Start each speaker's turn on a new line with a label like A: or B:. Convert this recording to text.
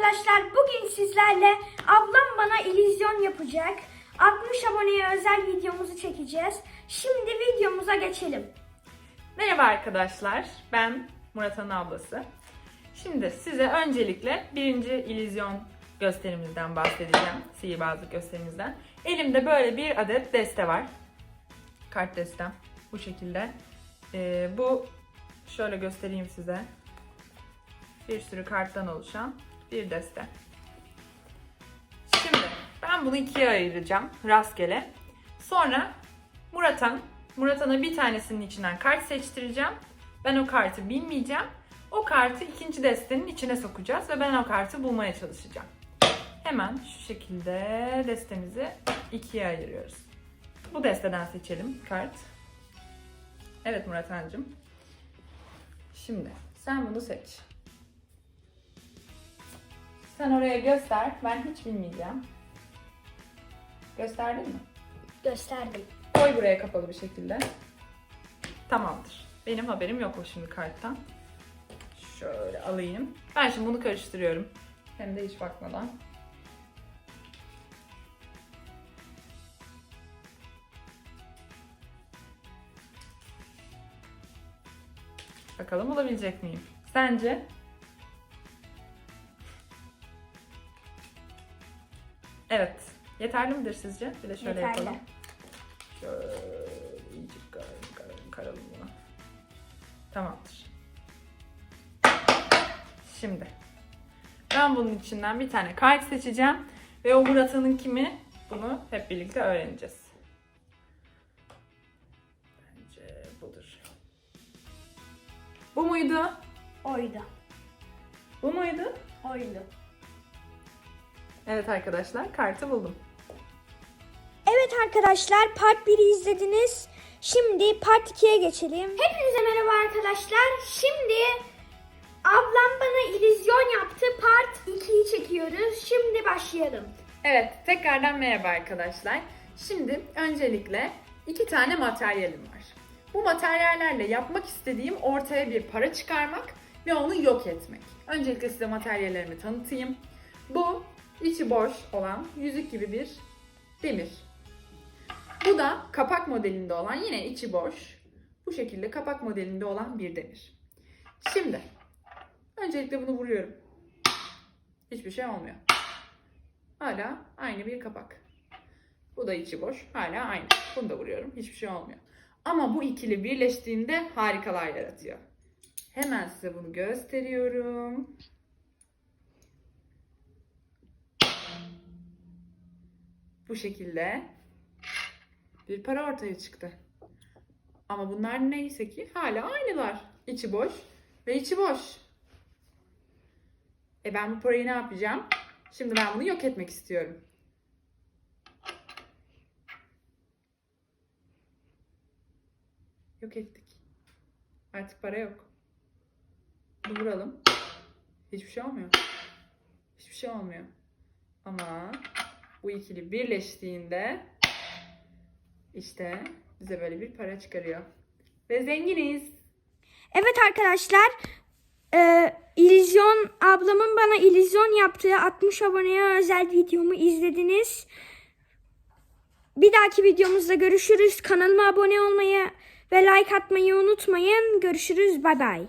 A: arkadaşlar. Bugün sizlerle ablam bana illüzyon yapacak. 60 aboneye özel videomuzu çekeceğiz. Şimdi videomuza geçelim.
B: Merhaba arkadaşlar, ben Murat'ın ablası. Şimdi size öncelikle birinci illüzyon gösterimizden bahsedeceğim. Sihirbazlık gösterimizden. Elimde böyle bir adet deste var. Kart destem. Bu şekilde. Ee, bu şöyle göstereyim size. Bir sürü karttan oluşan bir deste. Şimdi ben bunu ikiye ayıracağım rastgele. Sonra Murat'a Murat'a bir tanesinin içinden kart seçtireceğim. Ben o kartı bilmeyeceğim. O kartı ikinci destenin içine sokacağız ve ben o kartı bulmaya çalışacağım. Hemen şu şekilde destemizi ikiye ayırıyoruz. Bu desteden seçelim kart. Evet Murat Hancım. Şimdi sen bunu seç. Sen oraya göster. Ben hiç bilmeyeceğim. Gösterdin mi?
A: Gösterdim.
B: Koy buraya kapalı bir şekilde. Tamamdır. Benim haberim yok o şimdi karttan. Şöyle alayım. Ben şimdi bunu karıştırıyorum. Hem de hiç bakmadan. Bakalım bulabilecek miyim? Sence? Evet. Yeterli midir sizce? Bir de şöyle
A: Yeterli.
B: yapalım. Şöyle iyice karalım, karalım, karalım bunu. Tamamdır. Şimdi ben bunun içinden bir tane kart seçeceğim ve o Murat'ın kimi bunu hep birlikte öğreneceğiz. Bence budur. Bu muydu?
A: Oydu.
B: Bu muydu?
A: Oydu.
B: Evet arkadaşlar kartı buldum.
A: Evet arkadaşlar part 1'i izlediniz. Şimdi part 2'ye geçelim. Hepinize merhaba arkadaşlar. Şimdi ablam bana illüzyon yaptı. Part 2'yi çekiyoruz. Şimdi başlayalım.
B: Evet, tekrardan merhaba arkadaşlar. Şimdi öncelikle iki tane materyalim var. Bu materyallerle yapmak istediğim ortaya bir para çıkarmak ve onu yok etmek. Öncelikle size materyallerimi tanıtayım. Bu içi boş olan yüzük gibi bir demir. Bu da kapak modelinde olan yine içi boş. Bu şekilde kapak modelinde olan bir demir. Şimdi öncelikle bunu vuruyorum. Hiçbir şey olmuyor. Hala aynı bir kapak. Bu da içi boş. Hala aynı. Bunu da vuruyorum. Hiçbir şey olmuyor. Ama bu ikili birleştiğinde harikalar yaratıyor. Hemen size bunu gösteriyorum. Bu şekilde bir para ortaya çıktı. Ama bunlar neyse ki hala aynılar. İçi boş ve içi boş. E ben bu parayı ne yapacağım? Şimdi ben bunu yok etmek istiyorum. Yok ettik. Artık para yok. Bunu vuralım. Hiçbir şey olmuyor. Hiçbir şey olmuyor. Ama bu ikili birleştiğinde işte bize böyle bir para çıkarıyor. Ve zenginiz.
A: Evet arkadaşlar. E, illüzyon ablamın bana illüzyon yaptığı 60 aboneye özel videomu izlediniz. Bir dahaki videomuzda görüşürüz. Kanalıma abone olmayı ve like atmayı unutmayın. Görüşürüz. Bay bay.